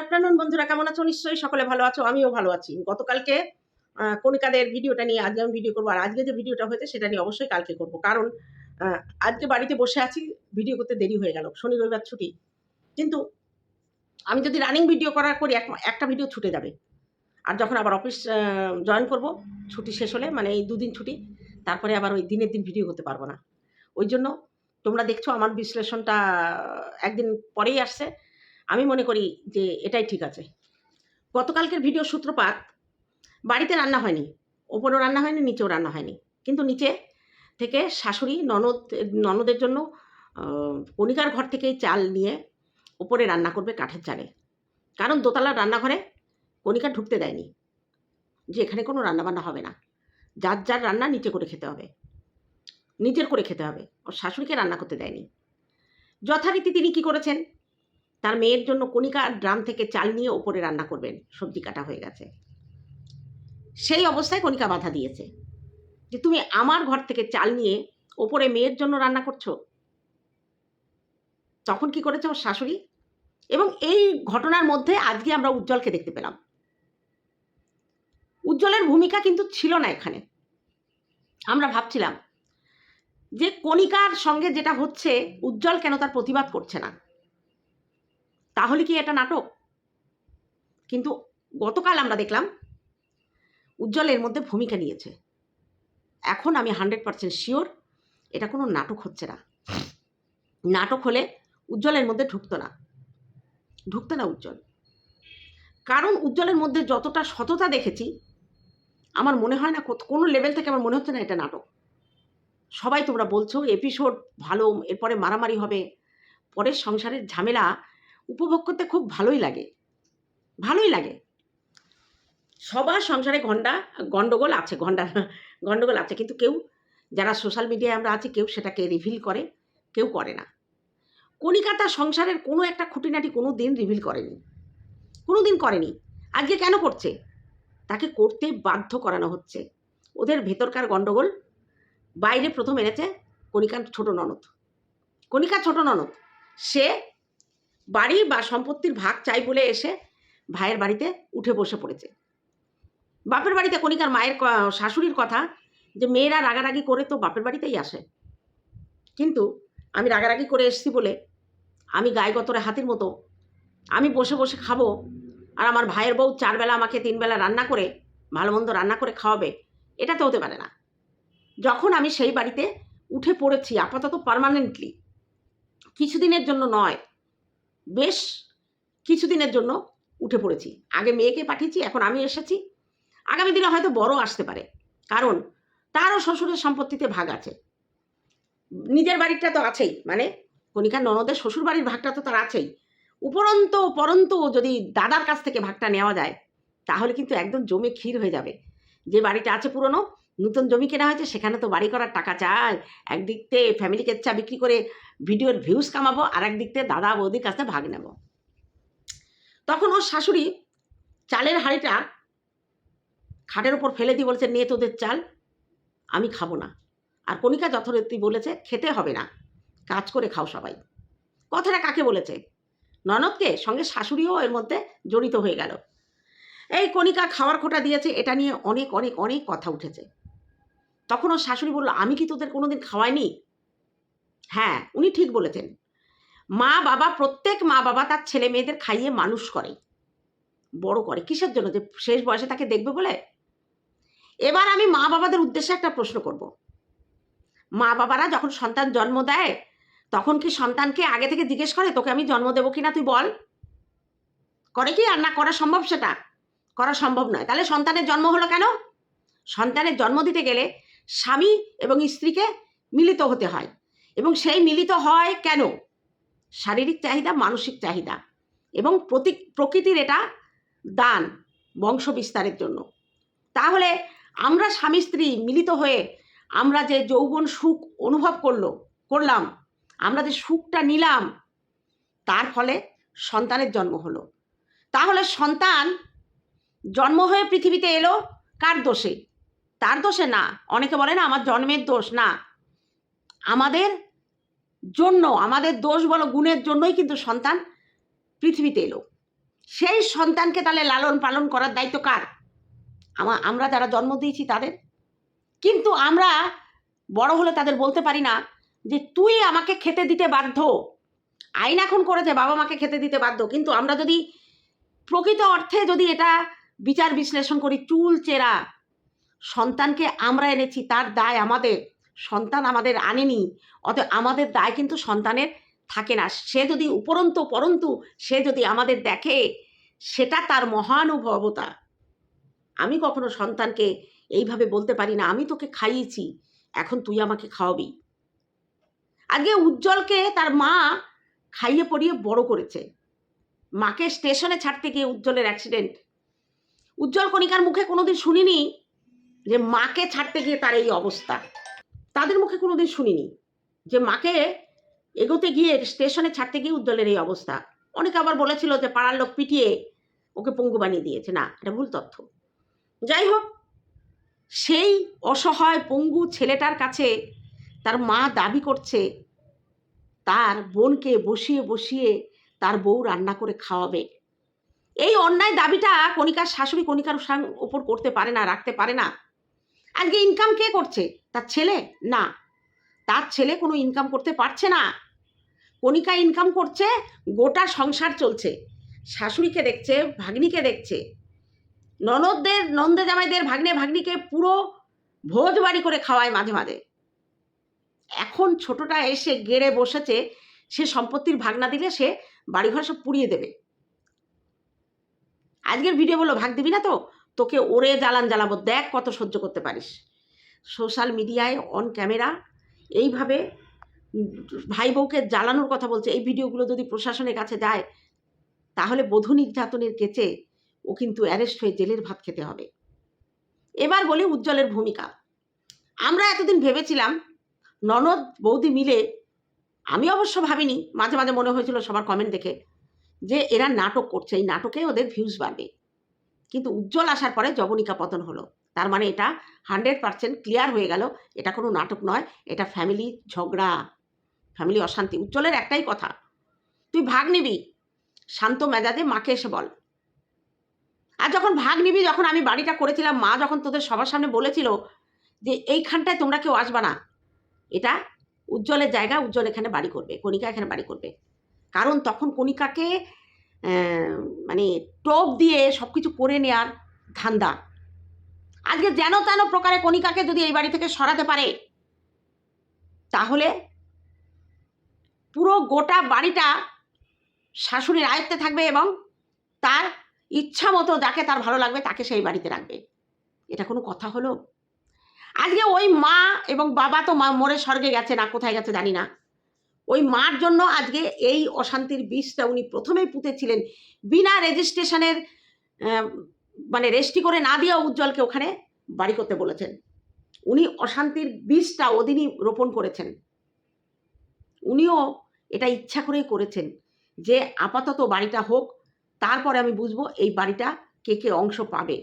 Afternoon বন্ধুরা কেমন আছো? নিশ্চয়ই সকলে ভালো আছো আমিও ভালো আছি। গতকালকে আহ, কণিকাদের ভিডিওটা নিয়ে আজকে আমি ভিডিও করব আর আজকে যে ভিডিওটা হয়েছে সেটা নিয়ে অবশ্যই কালকে করব। কারণ আজকে বাড়িতে বসে আছি ভিডিও করতে দেরি হয়ে গেল শনি রবিবার ছুটি। কিন্তু আমি যদি রানিং ভিডিও করার করি এক- একটা ভিডিও ছুটে যাবে। আর যখন আবার অফিস জয়েন করব ছুটি শেষ হলে মানে এই দুদিন ছুটি তারপরে আবার ওই দিনের দিন ভিডিও করতে পারব না। ওই জন্য তোমরা দেখছ আমার বিশ্লেষণটা একদিন পরেই আসছে। আমি মনে করি যে এটাই ঠিক আছে। গতকালকের ভিডিও সূত্রপাত, বাড়িতে রান্না হয়নি, ওপরেও রান্না হয়নি, নিচেও রান্না হয়নি। কিন্তু নিচে থেকে শাশুড়ি, ননদ, ননদের জন্য কণিকার ঘর থেকেই চাল নিয়ে ওপরে রান্না করবে কাঠের চালে। কারণ দোতলার রান্নাঘরে কণিকা ঢুকতে দেয়নি, যে এখানে কোনো রান্নাবান্না হবে না। যার যার রান্না নিচে করে খেতে হবে, নিজের করে খেতে হবে। ওর শাশুড়িকে রান্না করতে দেয়নি। যথারীতি তিনি কি করেছেন? তার মেয়ের জন্য কণিকা ড্রাম থেকে চাল নিয়ে ওপরে রান্না করবেন। সবজি কাটা হয়ে গেছে। সেই অবস্থায় কণিকা বাধা দিয়েছে যে, তুমি আমার ঘর থেকে চাল নিয়ে ওপরে মেয়ের জন্য রান্না করছ? তখন কি করেছে ওর শাশুড়ি? এবং এই ঘটনার মধ্যে আজকে আমরা উজ্জ্বলকে দেখতে পেলাম। উজ্জ্বলের ভূমিকা কিন্তু ছিল না এখানে। আমরা ভাবছিলাম যে, কণিকার সঙ্গে যেটা হচ্ছে, উজ্জ্বল কেন তার প্রতিবাদ করছে না? তাহলে কি এটা নাটক? কিন্তু গতকাল আমরা দেখলাম, উজ্জ্বল এর মধ্যে ভূমিকা নিয়েছে। এখন আমি হান্ড্রেড পার্সেন্ট শিওর এটা কোনো নাটক হচ্ছে না। নাটক হলে উজ্জ্বলের মধ্যে ঢুকতো না। ঢুকতো না উজ্জ্বল। কারণ উজ্জ্বলের মধ্যে যতটা সততা দেখেছি, আমার মনে হয় না কোনো লেভেল থেকে আমার মনে হচ্ছে না এটা নাটক। সবাই তোমরা বলছো এপিসোড ভালো, এরপরে মারামারি হবে, পরের সংসারের ঝামেলা উপভোগ করতে খুব ভালোই লাগে। ভালোই লাগে। সবার সংসারে গন্ডা গন্ডগোল আছে গন্ডা গন্ডগোল আছে। কিন্তু কেউ, যারা সোশ্যাল মিডিয়ায় আমরা আছি, কেউ সেটাকে রিভিল করে, কেউ করে না। কণিকা তার সংসারের কোনো একটা খুঁটিনাটি কোনো দিন রিভিল করেনি। কোনো দিন করেনি। আজকে কেন করছে? তাকে করতে বাধ্য করানো হচ্ছে। ওদের ভেতরকার গন্ডগোল, বাইরে প্রথম এনেছে কণিকার ছোট ননদ। কণিকার ছোট ননদ, সে বাড়ি বা সম্পত্তির ভাগ চাই বলে এসে ভাইয়ের বাড়িতে উঠে বসে পড়েছে। বাপের বাড়িতে কণিকার মায়ের শাশুড়ির কথা যে মেয়েরা রাগারাগি করে তো বাপের বাড়িতেই আসে। কিন্তু আমি রাগারাগি করে এসেছি বলে আমি গায়ে গতরে হাতির মতো আমি বসে বসে খাব আর আমার ভাইয়ের বউ চারবেলা আমাকে তিনবেলা রান্না করে, ভালো মন্দ রান্না করে খাওয়াবে, এটা তো হতে পারে না। যখন আমি সেই বাড়িতে উঠে পড়েছি, আপাতত পার্মানেন্টলি কিছুদিনের জন্য নয় বেশ কিছুদিনের জন্য উঠে পড়েছি। আগে মেয়েকে পাঠিয়েছি, এখন আমি এসেছি। আগামী দিনে হয়তো বড় আসতে পারে, কারণ তারও শ্বশুরের সম্পত্তিতে ভাগ আছে। নিজের বাড়িটা তো আছেই মানে কণিকার ননদের শ্বশুর বাড়ির ভাগটা তো তার আছেই। উপরন্ত পরন্ত যদি দাদার কাছ থেকে ভাগটা নেওয়া যায়, তাহলে কিন্তু একদম জমে ক্ষীর হয়ে যাবে। যে বাড়িটা আছে পুরনো নতুন জমি কেনা হয়েছে, সেখানে তো বাড়ি করার টাকা চাই। একদিক থেকে ফ্যামিলি কেচ্চা বিক্রি করে ভিডিওর ভিউজ কামাবো, আর একদিক থেকে দাদা বৌদির কাছে ভাগ নেব। তখন ওর শাশুড়ি চালের হাঁড়িটা খাটের ওপর ফেলে দিয়ে বলেছে, নে তোদের চাল, আমি খাব না। আর কণিকা যথারীতি বলেছে, খেতে হবে না, কাজ করে খাও সবাই। কথাটা কাকে বলেছে? ননদকে? সঙ্গে শাশুড়িও এর মধ্যে জড়িত হয়ে গেল। এই কণিকা খাওয়ার খোটা দিয়েছে, এটা নিয়ে অনেক অনেক অনেক কথা উঠেছে। তখন ওর শাশুড়ি বলল, আমি কি তোদের কোনোদিন খাওয়াইনি? হ্যাঁ উনি ঠিক বলেছেন। মা বাবা, প্রত্যেক মা বাবা তার ছেলে মেয়েদের খাইয়ে মানুষ করে। বড় করে। কিসের জন্য? যে শেষ বয়সে তাকে দেখবে বলে? এবার আমি মা বাবাদের উদ্দেশ্যে একটা প্রশ্ন করব। মা বাবারা যখন সন্তান জন্ম দেয়, তখন কি সন্তানকে আগে থেকে জিজ্ঞেস করে, তোকে আমি জন্ম দেবো কিনা তুই বল? করে কি আর? না, করা সম্ভব সেটা। করা সম্ভব নয়। তাহলে সন্তানের জন্ম হলো কেন? সন্তানের জন্ম দিতে গেলে স্বামী এবং স্ত্রীকে মিলিত হতে হয়। এবং সেই মিলিত হয় কেন? শারীরিক চাহিদা, মানসিক চাহিদা। এবং প্রতি, প্রকৃতির এটা দান বংশ বিস্তারের জন্য। তাহলে আমরা স্বামী, স্ত্রী মিলিত হয়ে আমরা যে যৌবন সুখ অনুভব করল, করলাম, আমরা যে সুখটা নিলাম, তার ফলে সন্তানের জন্ম হলো। তাহলে সন্তান জন্ম হয়ে পৃথিবীতে এলো কার দোষে? তার দোষে না। অনেকে বলে না, আমার জন্মের দোষ। না। আমাদের জন্য, আমাদের দোষ বলো, গুণের জন্যই কিন্তু সন্তান পৃথিবীতে এলো। সেই সন্তানকে তাহলে লালন পালন করার দায়িত্ব কার? আমা- আমরা যারা জন্ম দিয়েছি তাদের। কিন্তু আমরা বড় হলে তাদের বলতে পারি না যে, তুই আমাকে খেতে দিতে বাধ্য। আইন এখন করেছে, বাবা মাকে খেতে দিতে বাধ্য। কিন্তু আমরা যদি প্রকৃত অর্থে যদি এটা বিচার বিশ্লেষণ করি, চুল, চেরা সন্তানকে আমরা এনেছি, তার দায় আমাদের। সন্তান আমাদের আনেনি, অতএব আমাদের দায় কিন্তু সন্তানের থাকে না। সে যদি উপরন্তু, পরন্তু, সে যদি আমাদের দেখে, সেটা তার মহানুভবতা। আমি কখনো সন্তানকে এইভাবে বলতে পারি না, আমি তোকে খাইয়েছি, এখন তুই আমাকে খাওয়াবি। আগে উজ্জ্বলকে তার মা খাইয়ে পড়িয়ে বড় করেছে। মাকে স্টেশনে ছাড়তে গিয়ে উজ্জ্বলের অ্যাক্সিডেন্ট। উজ্জ্বল কণিকার মুখে কোনোদিন শুনিনি যে মাকে ছাড়তে গিয়ে তার এই অবস্থা। তাদের মুখে কোনোদিন শুনিনি যে মাকে এগোতে গিয়ে স্টেশনে ছাড়তে গিয়ে উজ্জ্বলের এই অবস্থা। অনেকে আবার বলেছিল যে পাড়ার লোক পিটিয়ে ওকে পঙ্গু বানিয়ে দিয়েছে। না, এটা ভুল তথ্য। যাই হোক, সেই অসহায় পঙ্গু ছেলেটার কাছে তার মা দাবি করছে, তার বোনকে বসিয়ে বসিয়ে তার বউ রান্না করে খাওয়াবে। এই অন্যায় দাবিটা কণিকার শাশুড়ি কণিকার ওপর করতে পারে না, রাখতে পারে না। আজকে ইনকাম কে করছে? তার ছেলে? না। তার ছেলে কোনো ইনকাম করতে পারছে না। কণিকা ইনকাম করছে, গোটা সংসার চলছে। শাশুড়িকে দেখছে, ভাগ্নিকে দেখছে। ননদদের নন্দে জামাইদের ভাগ্নে, ভাগ্নিকে পুরো ভোজ বাড়ি করে খাওয়ায় মাঝে মাঝে। এখন ছোটটা এসে গেড়ে বসেছে, সে সম্পত্তির ভাগনা দিলে সে বাড়িঘর সব পুড়িয়ে দেবে। আজকের ভিডিও বলল ভাগ দিবি না তো? তোকে ওরে জ্বালান জ্বালাবো, দেখ কত সহ্য করতে পারিস। সোশ্যাল মিডিয়ায় অন ক্যামেরা এইভাবে ভাই বউকে জ্বালানোর কথা বলছে। এই ভিডিওগুলো যদি প্রশাসনের কাছে যায়, তাহলে বধূ নির্যাতনের কেচে ও কিন্তু অ্যারেস্ট হয়ে জেলের ভাত খেতে হবে। এবার বলি উজ্জ্বলের ভূমিকা। আমরা এতদিন ভেবেছিলাম, ননদ বৌদি মিলে, আমি অবশ্য ভাবিনি, মাঝে মাঝে মনে হয়েছিল সবার কমেন্ট দেখে, যে এরা নাটক করছে। এই নাটকে ওদের ভিউজ বাড়বে। কিন্তু উজ্জ্বল আসার পরে যবনিকা পতন হলো। তার মানে এটা হান্ড্রেড পার্সেন্ট ক্লিয়ার হয়ে গেল, এটা কোনো নাটক নয়, এটা ফ্যামিলি ঝগড়া ফ্যামিলি অশান্তি। উজ্জ্বলের একটাই কথা, তুই ভাগ নিবি, শান্ত মেজাজে মাকে এসে বল। আর যখন ভাগ নিবি, যখন আমি বাড়িটা করেছিলাম, মা যখন তোদের সবার সামনে বলেছিল যে, এইখানটায় তোমরা কেউ আসবা না। এটা উজ্জ্বলের জায়গা, উজ্জ্বল এখানে বাড়ি করবে, কণিকা এখানে বাড়ি করবে। কারণ তখন কণিকাকে মানে টোপ দিয়ে সব কিছু করে নেওয়ার ধান্দা। আজকে যেন তেন প্রকারে কণিকাকে যদি এই বাড়ি থেকে সরাতে পারে, তাহলে পুরো গোটা বাড়িটা শাশুড়ির আয়ত্তে থাকবে এবং তার ইচ্ছা মতো যাকে তার ভালো লাগবে তাকে সেই বাড়িতে রাখবে। এটা কোনো কথা হলো? আজকে ওই মা এবং বাবা তো মা, মরে স্বর্গে গেছে না, কোথায় গেছে জানি না। ওই মার জন্য আজকে এই অশান্তির বীজটা উনি প্রথমেই পুঁতেছিলেন বিনা রেজিস্ট্রেশনের মানে রেজিস্ট্রি করে না দিয়ে উজ্জ্বলকে ওখানে বাড়ি করতে বলেছেন। উনি অশান্তির বীজটা ওদিনই রোপণ করেছেন। উনিও এটা ইচ্ছা করেই করেছেন যে আপাতত বাড়িটা হোক, তারপরে আমি বুঝব এই বাড়িটা কে কে অংশ পাবে।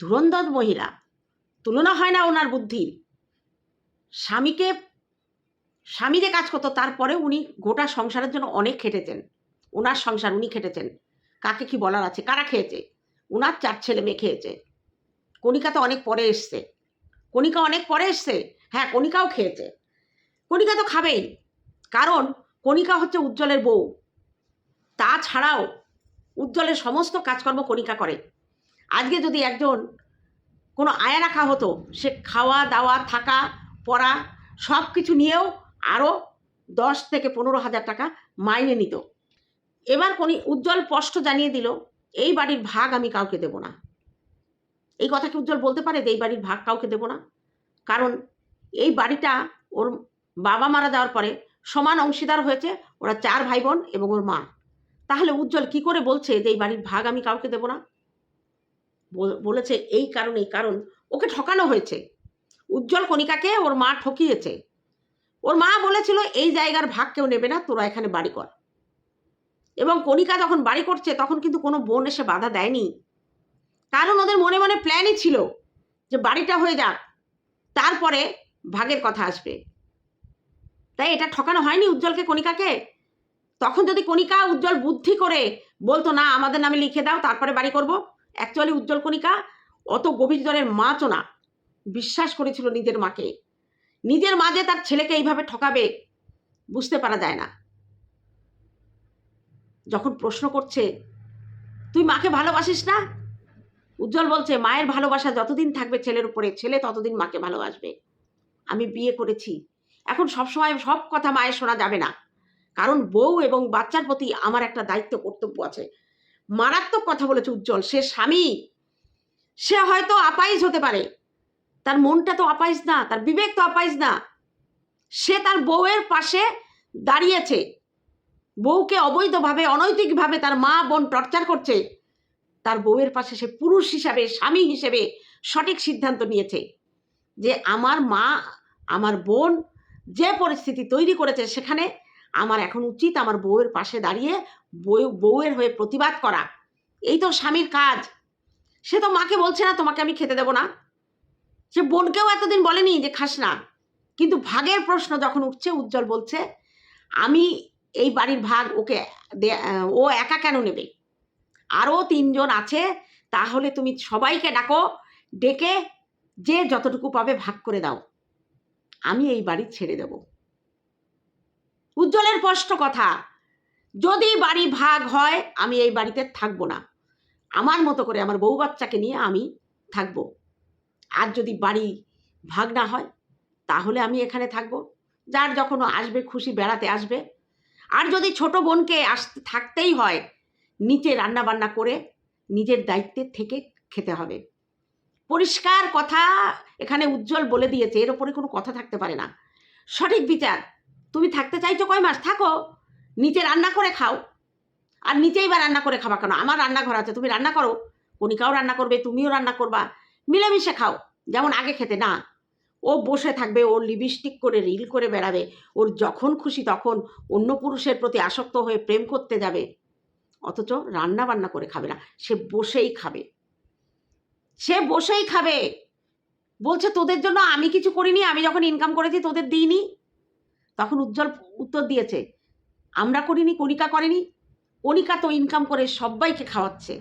ধুরন্ধর মহিলা, তুলনা হয় না ওনার বুদ্ধির। স্বামীকে স্বামী যে কাজ করতো, তারপরে উনি গোটা সংসারের জন্য অনেক খেটেছেন। ওনার সংসার উনি খেটেছেন। কাকে কি বলার আছে? কারা খেয়েছে? ওনার চার ছেলে মেয়ে খেয়েছে। কণিকা তো অনেক পরে এসছে। কণিকা অনেক পরে এসছে? হ্যাঁ কণিকাও খেয়েছে। কণিকা তো খাবেই। কারণ কণিকা হচ্ছে উজ্জ্বলের বউ। তাছাড়াও উজ্জ্বলের সমস্ত কাজকর্ম কণিকা করে। আজকে যদি একজন কোনো আয়া রাখা হতো, সে খাওয়া দাওয়া থাকা পড়া সব কিছু নিয়েও আরও দশ থেকে পনেরো হাজার টাকা মাইনে নিত। এবার কোনি উজ্জ্বল স্পষ্ট জানিয়ে দিল, এই বাড়ির ভাগ আমি কাউকে দেব না। এই কথা কি উজ্জ্বল বলতে পারে যে এই বাড়ির ভাগ কাউকে দেব না? কারণ এই বাড়িটা ওর বাবা মারা যাওয়ার পরে সমান অংশীদার হয়েছে ওরা চার ভাই বোন এবং ওর মা। তাহলে উজ্জ্বল কি করে বলছে যে এই বাড়ির ভাগ আমি কাউকে দেব না? বলেছে এই কারণেই কারণ ওকে ঠকানো হয়েছে। উজ্জ্বল কণিকাকে ওর মা ঠকিয়েছে। ওর মা বলেছিল, এই জায়গার ভাগ কেউ নেবে না, তোরা এখানে বাড়ি কর। এবং কণিকা যখন বাড়ি করছে, তখন কিন্তু কোনো বোন এসে বাধা দেয়নি। কারণ ওদের মনে মনে প্ল্যানই ছিল যে বাড়িটা হয়ে যাক, তারপরে ভাগের কথা আসবে। তাই এটা ঠকানো হয়নি উজ্জ্বলকে, কণিকাকে? তখন যদি কণিকা উজ্জ্বল বুদ্ধি করে বলতো, না, আমাদের নামে লিখে দাও, তারপরে বাড়ি করব। অ্যাকচুয়ালি উজ্জ্বল কণিকা অত গভীর জলের মাছও না। বিশ্বাস করেছিল নিজের মাকে। নিজের মা যে তার ছেলেকে এইভাবে ঠকাবে বুঝতে পারা যায় না। যখন প্রশ্ন করছে, তুই মাকে ভালোবাসিস না? উজ্জ্বল বলছে, মায়ের ভালোবাসা যতদিন থাকবে ছেলের উপরে, ছেলে ততদিন মাকে ভালোবাসবে। আমি বিয়ে করেছি। এখন সবসময় সব কথা মায়ের শোনা যাবে না। কারণ বউ এবং বাচ্চার প্রতি আমার একটা দায়িত্ব, কর্তব্য আছে। মারাত্মক কথা বলেছে উজ্জ্বল। সে স্বামী, সে হয়তো আপাইজ হতে পারে। তার মনটা তো আপাইজ না, তার বিবেক তো আপাইজ না। সে তার বউয়ের পাশে দাঁড়িয়েছে। বউকে অবৈধভাবে, অনৈতিকভাবে তার মা বোন টর্চার করছে। তার বউয়ের পাশে সে পুরুষ হিসাবে, স্বামী হিসেবে সঠিক সিদ্ধান্ত নিয়েছে যে আমার মা, আমার বোন যে পরিস্থিতি তৈরি করেছে সেখানে আমার এখন উচিত আমার বউয়ের পাশে দাঁড়িয়ে বউ, বউয়ের হয়ে প্রতিবাদ করা। এই তো স্বামীর কাজ। সে তো মাকে বলছে না, তোমাকে আমি খেতে দেবো না। সে বোনকেও এতদিন বলেনি যে খাস না। কিন্তু ভাগের প্রশ্ন যখন উঠছে, উজ্জ্বল বলছে, আমি এই বাড়ির ভাগ ওকে ও একা কেন নেবে? আরও তিনজন আছে, তাহলে তুমি সবাইকে ডাকো, ডেকে যে যতটুকু পাবে ভাগ করে দাও। আমি এই বাড়ি ছেড়ে দেব। উজ্জ্বলের স্পষ্ট কথা, যদি বাড়ি ভাগ হয়, আমি এই বাড়িতে থাকব না। আমার মতো করে আমার বউ বাচ্চাকে নিয়ে আমি থাকব। আর যদি বাড়ি ভাগ না হয়, তাহলে আমি এখানে থাকব। যার যখন আসবে, খুশি বেড়াতে আসবে। আর যদি ছোট বোনকে আসতে থাকতেই হয়, নিচে রান্না বান্না করে নিজের দায়িত্বে থেকে খেতে হবে। পরিষ্কার কথা এখানে উজ্জ্বল বলে দিয়েছে, এর ওপরে কোনো কথা থাকতে পারে না। সঠিক বিচার, তুমি থাকতে চাইছো কয় মাস? থাকো। নিচে রান্না করে খাও। আর নিচেই বা রান্না করে খাবা কেন? আমার রান্নাঘর আছে, তুমি রান্না করো। কণিকাও রান্না করবে, তুমিও রান্না করবা। মিলেমিশে খাও। যেমন আগে খেতে, না। ও বসে থাকবে, ওর লিপস্টিক করে রিল করে বেড়াবে। ওর যখন খুশি তখন অন্য পুরুষের প্রতি আসক্ত হয়ে প্রেম করতে যাবে। অথচ রান্না বান্না করে খাবে না। সে বসেই খাবে। সে বসেই খাবে। বলছে, তোদের জন্য আমি কিছু করিনি, আমি যখন ইনকাম করেছি তোদের দিইনি। তখন উজ্জ্বল উত্তর দিয়েছে, আমরা করিনি, কণিকা করেনি। কণিকা তো ইনকাম করে সবাইকে খাওয়াচ্ছে।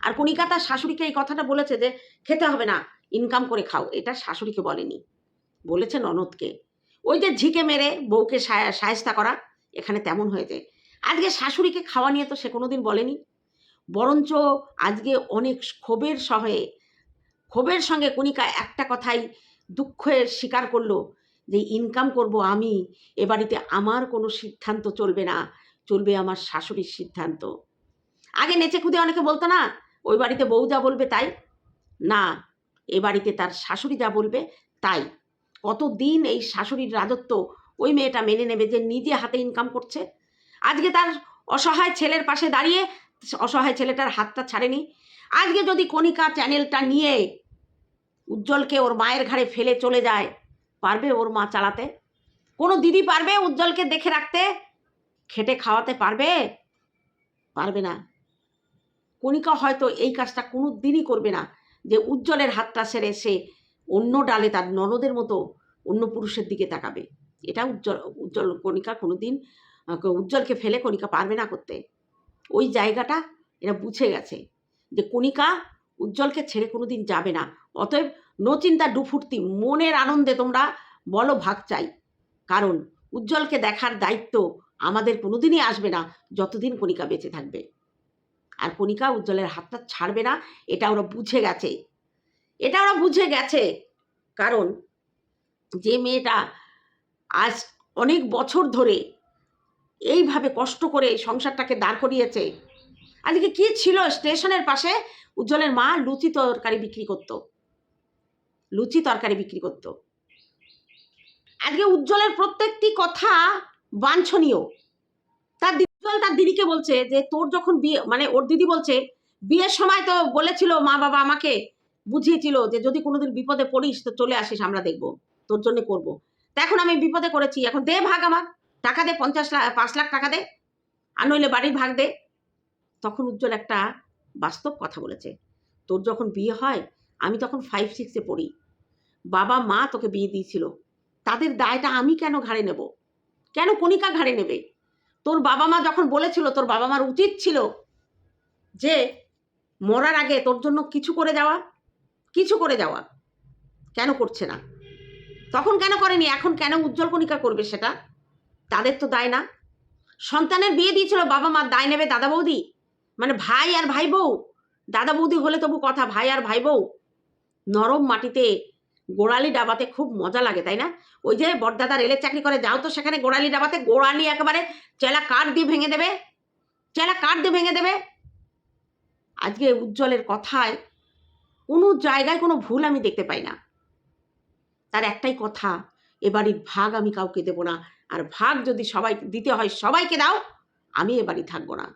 আর কণিকা তার শাশুড়িকে এই কথাটা বলেছে যে খেতে হবে না ইনকাম করে খাও। এটা শাশুড়িকে বলেনি। বলেছে ননদকে। ওই যে ঝিকে মেরে বউকে সায়- সায়স্তা করা, এখানে তেমন হয়েছে। আজকে শাশুড়িকে খাওয়া নিয়ে তো সে কোনোদিন বলেনি। বরঞ্চ আজকে অনেক ক্ষোভের সহে, ক্ষোভের সঙ্গে কণিকা একটা কথাই দুঃখের স্বীকার করল যে ইনকাম করব আমি, এ বাড়িতে আমার কোনো সিদ্ধান্ত চলবে না, চলবে আমার শাশুড়ির সিদ্ধান্ত। আগে নেচে খুদে অনেকে বলতো না ওই বাড়িতে বউ যা বলবে তাই? না, এ বাড়িতে তার শাশুড়ি যা বলবে তাই। কতদিন এই শাশুড়ির রাজত্ব ওই মেয়েটা মেনে নেবে যে নিজে হাতে ইনকাম করছে? আজকে তার অসহায় ছেলের পাশে দাঁড়িয়ে অসহায় ছেলেটার হাতটা ছাড়েনি। আজকে যদি কণিকা চ্যানেলটা নিয়ে উজ্জ্বলকে ওর মায়ের ঘাড়ে ফেলে চলে যায়, পারবে ওর মা চালাতে? কোনো দিদি পারবে উজ্জ্বলকে দেখে রাখতে? খেটে খাওয়াতে পারবে? পারবে না। কণিকা হয়তো এই কাজটা কোনো দিনই করবে না। যে উজ্জ্বলের হাতটা সেরে সে অন্য ডালে তার ননদের মতো অন্য পুরুষের দিকে তাকাবে। এটা উজ্জ্বল উজ্জ্বল কণিকা কোনো দিন উজ্জ্বলকে ফেলে কণিকা পারবে না করতে। ওই জায়গাটা এরা বুঝে গেছে যে কণিকা উজ্জ্বলকে ছেড়ে কোনো দিন যাবে না। অতএব নো চিন্তা ডুফুর্তি মনের আনন্দে তোমরা বলো ভাগ চাই। কারণ উজ্জ্বলকে দেখার দায়িত্ব আমাদের কোনোদিনই আসবে না, যতদিন কণিকা বেঁচে থাকবে। আর কণিকা উজ্জ্বলের হাতটা ছাড়বে না, এটা ওরা বুঝে গেছে। এটা ওরা বুঝে গেছে। কারণ যে মেয়েটা আজ অনেক বছর ধরে এইভাবে কষ্ট করে সংসারটাকে দাঁড় করিয়েছে। আজকে কি ছিল স্টেশনের পাশে? উজ্জ্বলের মা লুচি তরকারি বিক্রি করতো। লুচি তরকারি বিক্রি করতো। আজকে উজ্জ্বলের প্রত্যেকটি কথা বাঞ্ছনীয়। তার দিদিকে বলছে যে, তোর যখন বিয়ে মানে ওর দিদি বলছে, বিয়ের সময় তো বলেছিল মা বাবা আমাকে বুঝিয়েছিল যে, যদি কোনোদিন বিপদে পড়িস তো চলে আসিস, আমরা দেখব, তোর জন্য করব। তা এখন আমি বিপদে করেছি এখন দে ভাগ আমার, টাকা দে, পঞ্চাশ লাখ পাঁচ লাখ টাকা দে, আর নইলে বাড়ির ভাগ দে। তখন উজ্জ্বল একটা বাস্তব কথা বলেছে, তোর যখন বিয়ে হয়, আমি তখন ফাইভ সিক্সে পড়ি। বাবা, মা তোকে বিয়ে দিয়েছিল। তাদের দায়টা আমি কেন ঘাড়ে নেব? কেন কণিকা ঘাড়ে নেবে? তোর বাবা মা যখন বলেছিল তোর বাবা মার উচিত ছিল যে মরার আগে তোর জন্য কিছু করে যাওয়া, কিছু করে যাওয়া, কেন করছে না? তখন কেন করেনি? এখন কেন উজ্জ্বল কণিকা করবে সেটা? তাদের তো দায় না। সন্তানের বিয়ে দিয়েছিল বাবা মার দায় নেবে দাদা বৌদি। মানে ভাই আর ভাই বউ। দাদা বৌদি হলে তবু কথা, ভাই আর ভাই বউ। নরম মাটিতে গোড়ালি ডাবাতে খুব মজা লাগে, তাই না? ওই যে বড়দাদা রেলের চাকরি করে, যাও তো সেখানে গোড়ালি ডাবাতে, গোড়ালি একেবারে চেলা কাঠ দিয়ে ভেঙে দেবে, চেলা কাঠ দিয়ে ভেঙে দেবে। আজকে উজ্জ্বলের কথায় কোনো জায়গায় কোনো ভুল আমি দেখতে পাই না। তার একটাই কথা, এ বাড়ির ভাগ আমি কাউকে দেব না, আর ভাগ যদি সবাই, দিতে হয় সবাইকে দাও, আমি এ বাড়ি থাকব না।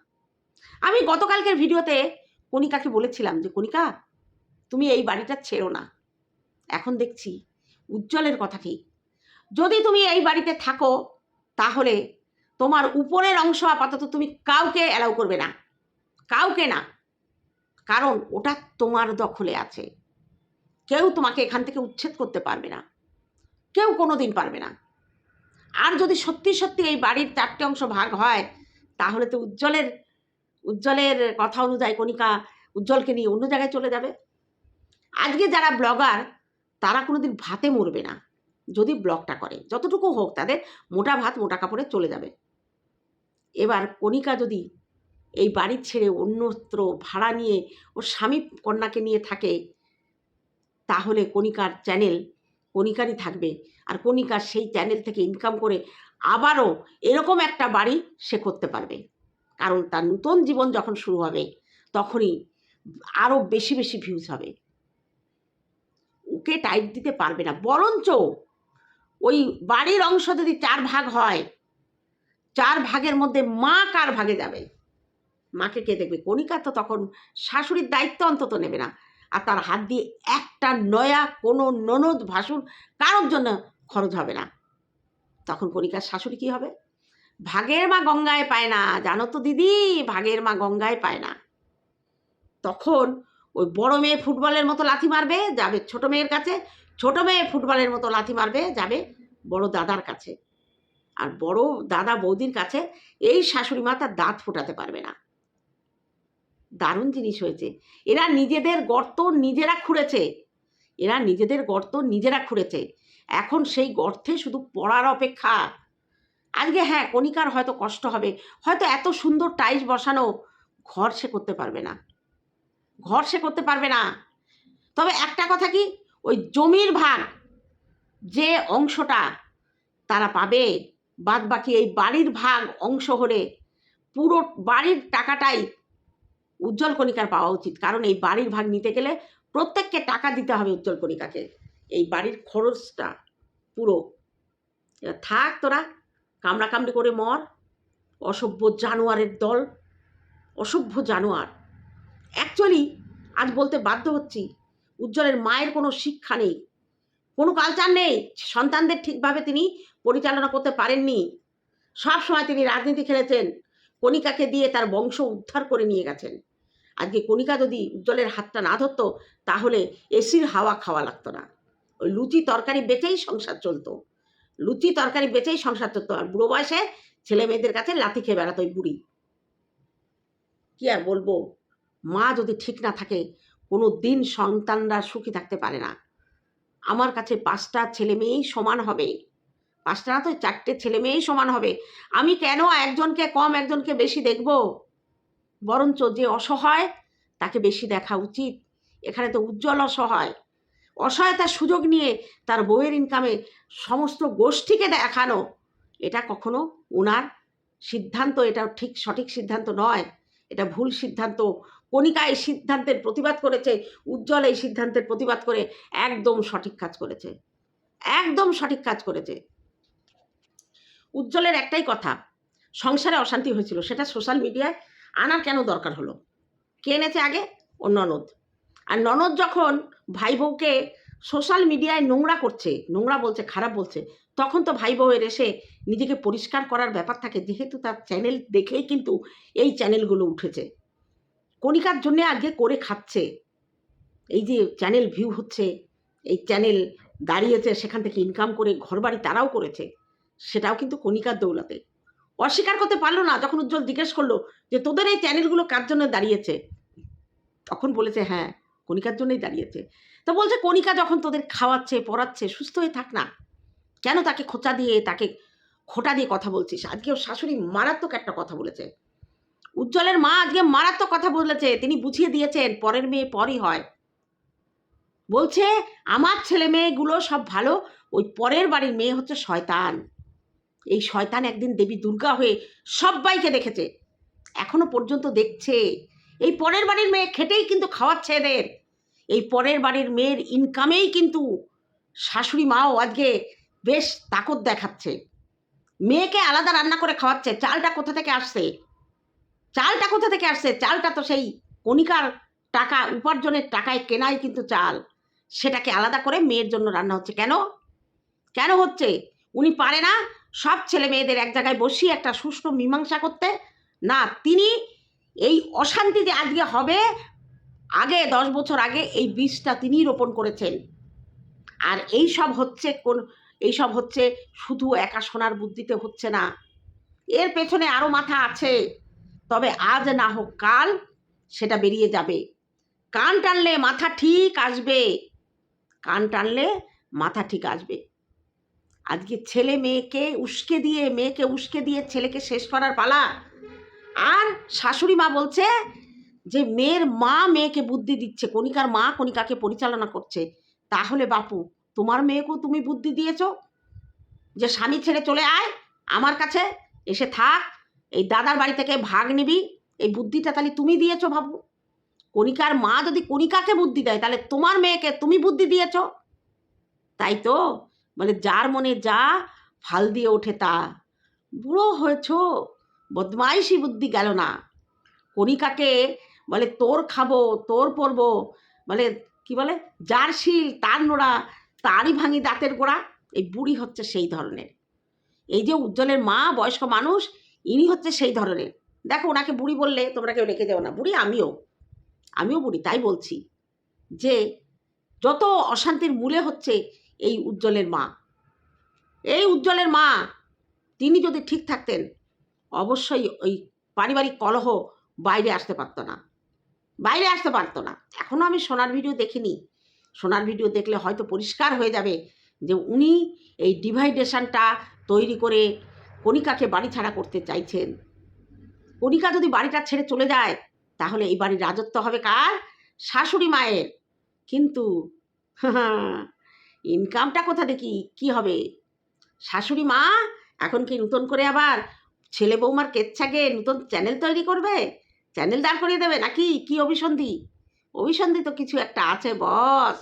আমি গতকালকের ভিডিওতে কণিকাকে বলেছিলাম যে, কণিকা, তুমি এই বাড়িটা ছেড়ো না। এখন দেখছি উজ্জ্বলের কথা ঠিক যদি তুমি এই বাড়িতে থাকো, তাহলে তোমার উপরের অংশ আপাতত তুমি কাউকে অ্যালাউ করবে না। কাউকে না। কারণ ওটা তোমার দখলে আছে। কেউ তোমাকে এখান থেকে উচ্ছেদ করতে পারবে না। কেউ কোনো দিন পারবে না। আর যদি সত্যি সত্যি এই বাড়ির চারটে অংশ ভাগ হয়, তাহলে তো উজ্জ্বলের উজ্জ্বলের কথা অনুযায়ী কণিকা উজ্জ্বলকে নিয়ে অন্য জায়গায় চলে যাবে। আজকে যারা ব্লগার তারা কোনোদিন ভাতে মরবে না। যদি ব্লকটা করে, যতটুকু হোক তাদের মোটা ভাত, মোটা কাপড়ে চলে যাবে। এবার কণিকা যদি এই বাড়ি ছেড়ে অন্যত্র ভাড়া নিয়ে ওর স্বামী কন্যাকে নিয়ে থাকে, তাহলে কণিকার চ্যানেল কণিকারই থাকবে। আর কণিকার সেই চ্যানেল থেকে ইনকাম করে আবারও এরকম একটা বাড়ি সে করতে পারবে। কারণ তার নতুন জীবন যখন শুরু হবে, তখনই আরও বেশি বেশি ভিউজ হবে। ওকে টাইট দিতে পারবে না। বরঞ্চ ওই বাড়ির অংশ যদি চার ভাগ হয়, চার ভাগের মধ্যে মা কার ভাগে যাবে? মাকে কে দেখবে? কণিকা তো তখন শাশুড়ির দায়িত্ব অন্তত নেবে না। আর তার হাত দিয়ে একটা নয়া কোনো ননদ ভাসুর কারোর জন্য খরচ হবে না। তখন কণিকার শাশুড়ি কি হবে? ভাগের মা গঙ্গায় পায় না। জানো তো দিদি, ভাগের মা গঙ্গায় পায় না। তখন ওই বড় মেয়ে ফুটবলের মতো লাথি মারবে, যাবে ছোট মেয়ের কাছে, ছোট মেয়ে ফুটবলের মতো লাথি মারবে, যাবে বড় দাদার কাছে। আর বড় দাদা বৌদির কাছে এই শাশুড়ি মা তার দাঁত ফোটাতে পারবে না। দারুণ জিনিস হয়েছে। এরা নিজেদের গর্ত নিজেরা খুঁড়েছে। এরা নিজেদের গর্ত নিজেরা খুঁড়েছে। এখন সেই গর্তে শুধু পড়ার অপেক্ষা। আজকে হ্যাঁ কণিকার হয়তো কষ্ট হবে। হয়তো এত সুন্দর টাইস বসানো ঘর সে করতে পারবে না। ঘর সে করতে পারবে না। তবে একটা কথা কি? ওই জমির ভাগ যে অংশটা তারা পাবে বাদ বাকি এই বাড়ির ভাগ অংশ হলে পুরো বাড়ির টাকাটাই উজ্জ্বল কণিকার পাওয়া উচিত। কারণ এই বাড়ির ভাগ নিতে গেলে প্রত্যেককে টাকা দিতে হবে উজ্জ্বল কণিকাকে। এই বাড়ির খরচটা পুরো। থাক তোরা, কামড়াকামড়ি করে মর। অসভ্য জানোয়ারের দল, অসভ্য জানোয়ার। অ্যাকচুয়ালি আজ বলতে বাধ্য হচ্ছি, উজ্জ্বলের মায়ের কোনো শিক্ষা নেই। কোনো কালচার নেই, সন্তানদের ঠিকভাবে তিনি পরিচালনা করতে পারেননি। সব সময় তিনি রাজনীতি খেলেছেন, কণিকাকে দিয়ে তার বংশ উদ্ধার করে নিয়ে গেছেন। আজকে কণিকা যদি উজ্জ্বলের হাতটা না ধরতো, তাহলে এসির হাওয়া খাওয়া লাগতো না। ওই লুচি তরকারি বেচেই সংসার চলতো। লুচি তরকারি বেচেই সংসার চলতো। আর বুড়ো বয়সে ছেলে মেয়েদের কাছে লাথি খেয়ে বেড়াতো ওই বুড়ি। কি আর বলব? মা যদি ঠিক না থাকে কোনো দিন সন্তানরা সুখী থাকতে পারে না। আমার কাছে পাঁচটা ছেলে মেয়েই সমান হবে। পাঁচটা না তো চারটে ছেলে মেয়েই সমান হবে। আমি কেন একজনকে কম, একজনকে বেশি দেখব? বরঞ্চ যে অসহায়, তাকে বেশি দেখা উচিত। এখানে তো উজ্জ্বল অসহায়। অসহায়তার সুযোগ নিয়ে তার বউয়ের ইনকামে সমস্ত গোষ্ঠীকে দেখানো, এটা কখনো ওনার সিদ্ধান্ত, এটা ঠিক সঠিক সিদ্ধান্ত নয়। এটা ভুল সিদ্ধান্ত কণিকা এই সিদ্ধান্তের প্রতিবাদ করেছে, উজ্জ্বল এই সিদ্ধান্তের প্রতিবাদ করে একদম সঠিক কাজ করেছে। একদম সঠিক কাজ করেছে। উজ্জ্বলের একটাই কথা, সংসারে অশান্তি হয়েছিল, সেটা সোশ্যাল মিডিয়ায় আনার কেন দরকার হলো? কে এনেছে আগে? ও ননদ। আর ননদ যখন ভাই বউকে সোশ্যাল মিডিয়ায় নোংরা করছে, নোংরা বলছে, খারাপ বলছে, তখন তো ভাই বউয়ের এসে নিজেকে পরিষ্কার করার ব্যাপার থাকে, যেহেতু তার চ্যানেল দেখেই কিন্তু এই চ্যানেলগুলো উঠেছে। কণিকার জন্যে আজকে করে খাচ্ছে। এই যে চ্যানেল ভিউ হচ্ছে, এই চ্যানেল দাঁড়িয়েছে, সেখান থেকে ইনকাম করে ঘরবাড়ি তারাও করেছে, সেটাও কিন্তু কণিকার দৌলাতে। অস্বীকার করতে পারল না, যখন উজ্জ্বল জিজ্ঞেস করল যে, তোদের এই চ্যানেলগুলো কার জন্য দাঁড়িয়েছে? তখন বলেছে হ্যাঁ কণিকার জন্যই দাঁড়িয়েছে। তো বলছে, কণিকা যখন তোদের খাওয়াচ্ছে, পড়াচ্ছে, সুস্থ হয়ে থাক না। কেন তাকে খোঁচা দিয়ে, তাকে খোটা দিয়ে কথা বলছিস? আজকে ওর শাশুড়ি মারাত্মক একটা কথা বলেছে। উজ্জ্বলের মা আজকে মারাত্মক কথা বলেছে, তিনি বুঝিয়ে দিয়েছেন, পরের মেয়ে পরই হয়। বলছে, আমার ছেলে মেয়েগুলো সব ভালো, ওই পরের বাড়ির মেয়ে হচ্ছে শয়তান। এই শয়তান একদিন দেবী দুর্গা হয়ে সবাইকে দেখেছে, এখনও পর্যন্ত দেখছে। এই পরের বাড়ির মেয়ে খেটেই কিন্তু খাওয়াচ্ছে এদের। এই পরের বাড়ির মেয়ের ইনকামেই কিন্তু শাশুড়ি মাও আজকে বেশ তাকত দেখাচ্ছে। মেয়েকে আলাদা রান্না করে খাওয়াচ্ছে, চালটা কোথা থেকে আসছে? চালটা কোথা থেকে আসছে? চালটা তো সেই কণিকার টাকা, উপার্জনের টাকায় কেনাই কিন্তু চাল। সেটাকে আলাদা করে মেয়ের জন্য রান্না হচ্ছে। কেন? কেন হচ্ছে? উনি পারে না সব ছেলে মেয়েদের এক জায়গায় বসিয়ে একটা সুষ্ঠু মীমাংসা করতে। না, তিনি এই অশান্তি যে আজকে হবে, আগে দশ বছর আগে এই বীজটা তিনিই রোপণ করেছেন। আর এই সব হচ্ছে কোন, এই সব হচ্ছে শুধু একা সোনার বুদ্ধিতে হচ্ছে না। এর পেছনে আরও মাথা আছে। তবে আজ না হোক কাল সেটা বেরিয়ে যাবে। কান টানলে মাথা ঠিক আসবে। কান টানলে মাথা ঠিক আসবে। আজকে ছেলে মেয়েকে উস্কে দিয়ে, মেয়েকে উস্কে দিয়ে ছেলেকে শেষ করার পালা। আর শাশুড়ি মা বলছে যে, মেয়ের মা মেয়েকে বুদ্ধি দিচ্ছে, কণিকার মা কণিকাকে পরিচালনা করছে। তাহলে বাপু, তোমার মেয়েকেও তুমি বুদ্ধি দিয়েছ? যে স্বামী ছেড়ে চলে আয়, আমার কাছে এসে থাক এই দাদার বাড়ি থেকে ভাগ নিবি, এই বুদ্ধিটা তাহলে তুমি দিয়েছ ভাবু কণিকার মা যদি কণিকাকে বুদ্ধি দেয়, তাহলে তোমার মেয়েকে তুমি বুদ্ধি দিয়েছ। তাই তো? বলে, যার মনে যা, ফাল দিয়ে ওঠে তা। বুড়ো হয়েছ, বদমাইশি বুদ্ধি গেল না। কণিকাকে বলে, তোর খাব, তোর পরবো। বলে, কি বলে? যার শিল, তার নোড়া, তারই ভাঙি দাঁতের গোড়া। এই বুড়ি হচ্ছে সেই ধরনের। এই যে উজ্জ্বলের মা, বয়স্ক মানুষ ইনি হচ্ছে সেই ধরনের। দেখো, ওনাকে বুড়ি বললে তোমরা কেউ রেখে যাও না। বুড়ি আমিও। আমিও বুড়ি, তাই বলছি যে যত অশান্তির মূলে হচ্ছে এই উজ্জ্বলের মা। এই উজ্জ্বলের মা, তিনি যদি ঠিক থাকতেন, অবশ্যই ওই পারিবারিক কলহ বাইরে আসতে পারতো না। বাইরে আসতে পারতো না। এখনও আমি সোনার ভিডিও দেখিনি। সোনার ভিডিও দেখলে হয়তো পরিষ্কার হয়ে যাবে যে উনি এই ডিভাইডেশনটা তৈরি করে কণিকাকে বাড়ি ছাড়া করতে চাইছেন। কণিকা যদি বাড়িটা ছেড়ে চলে যায়, তাহলে এই বাড়ির রাজত্ব হবে কার? শাশুড়ি মায়ের। কিন্তু ইনকামটা কোথা দেখি? কি হবে? শাশুড়ি মা, এখন কি নতুন করে আবার ছেলে বৌমার কেচ্ছাকে নতুন চ্যানেল তৈরি করবে? চ্যানেল দাঁড় করিয়ে দেবে নাকি? কি অভিসন্ধি? অভিসন্ধি তো কিছু একটা আছে, বস।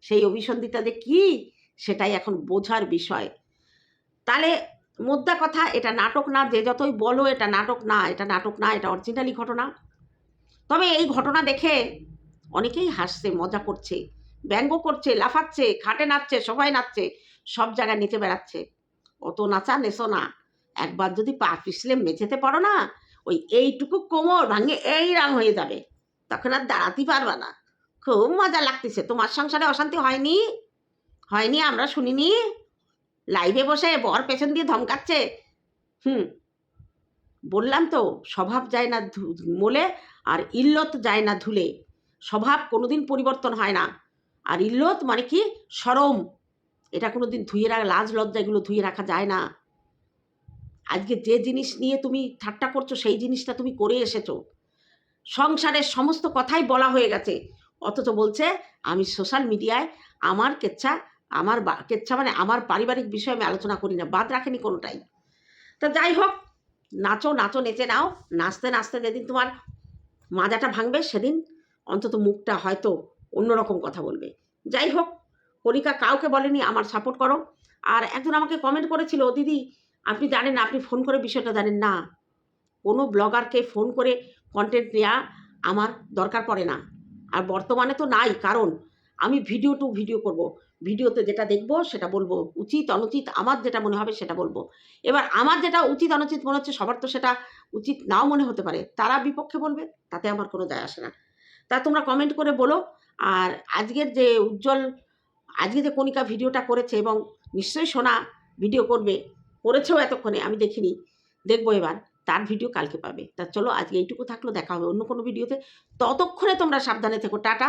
সেই অভিসন্ধিটা যে কি, সেটাই এখন বোঝার বিষয়। তাহলে মোদ্দা কথা, এটা নাটক না, যে যতই বলো এটা নাটক না, এটা নাটক না, এটা অরিজিনালি ঘটনা। তবে এই ঘটনা দেখে অনেকেই হাসছে, মজা করছে, ব্যঙ্গ করছে, লাফাচ্ছে, খাটে নাচছে, সবাই নাচছে, সব জায়গায় নেচে বেড়াচ্ছে। অত নাচা নেশো না। একবার যদি পা পিছলে মেঝেতে পারো না, ওই এইটুকু কোমর ভাঙে এই রাং হয়ে যাবে। তখন আর দাঁড়াতেই পারবা না। খুব মজা লাগতেছে। তোমার সংসারে অশান্তি হয়নি? হয়নি, আমরা শুনিনি? লাইভে বসে বর পেছন দিয়ে ধমকাচ্ছে। হুম, বললাম তো, স্বভাব যায় না মোলে আর ইল্লত যায় না ধুলে। স্বভাব কোনোদিন পরিবর্তন হয় না। আর ইল্লত মানে কি? সরম। এটা কোনো দিন ধুয়ে রাখা, লাজ লজ্জা এগুলো ধুয়ে রাখা যায় না। আজকে যে জিনিস নিয়ে তুমি ঠাট্টা করছ, সেই জিনিসটা তুমি করে এসেছ। সংসারের সমস্ত কথাই বলা হয়ে গেছে। অথচ বলছে, আমি সোশ্যাল মিডিয়ায় আমার কেচ্ছা আমার কেচ্ছা মানে আমার পারিবারিক বিষয়ে আমি আলোচনা করি না, বাদ রাখেনি কোনোটাই। তা যাই হোক, নাচো নাচো, নেচে নাও, নাচতে নাচতে যেদিন তোমার মাজাটা ভাঙবে, সেদিন অন্তত মুখটা হয়তো অন্যরকম কথা বলবে। যাই হোক, কণিকা কাউকে বলেনি, আমার সাপোর্ট করো। আর একজন আমাকে কমেন্ট করেছিল দিদি, আপনি জানেন আপনি ফোন করে বিষয়টা জানেন না। কোনো ব্লগারকে ফোন করে কন্টেন্ট নেওয়া আমার দরকার পড়ে না। আর বর্তমানে তো নাই, কারণ আমি ভিডিও টু ভিডিও করব। ভিডিওতে যেটা দেখব সেটা বলব। উচিত, অনুচিত, আমার যেটা মনে হবে সেটা বলব। এবার আমার যেটা উচিত, অনুচিত মনে হচ্ছে, সবার তো সেটা উচিত নাও মনে হতে পারে। তারা বিপক্ষে বলবে, তাতে আমার কোনো যায় আসে না। তা তোমরা কমেন্ট করে বলো। আর আজকের যে উজ্জ্বল, আজকে যে কণিকা ভিডিওটা করেছে এবং নিশ্চয়ই সোনা ভিডিও করবে, করেছেও এতক্ষণে, আমি দেখিনি। দেখব এবার, তার ভিডিও কালকে পাবে। তা চলো, আজকে এইটুকু থাকল, দেখা হবে অন্য কোনো ভিডিওতে ততক্ষণে তোমরা সাবধানে থেকো। টাটা।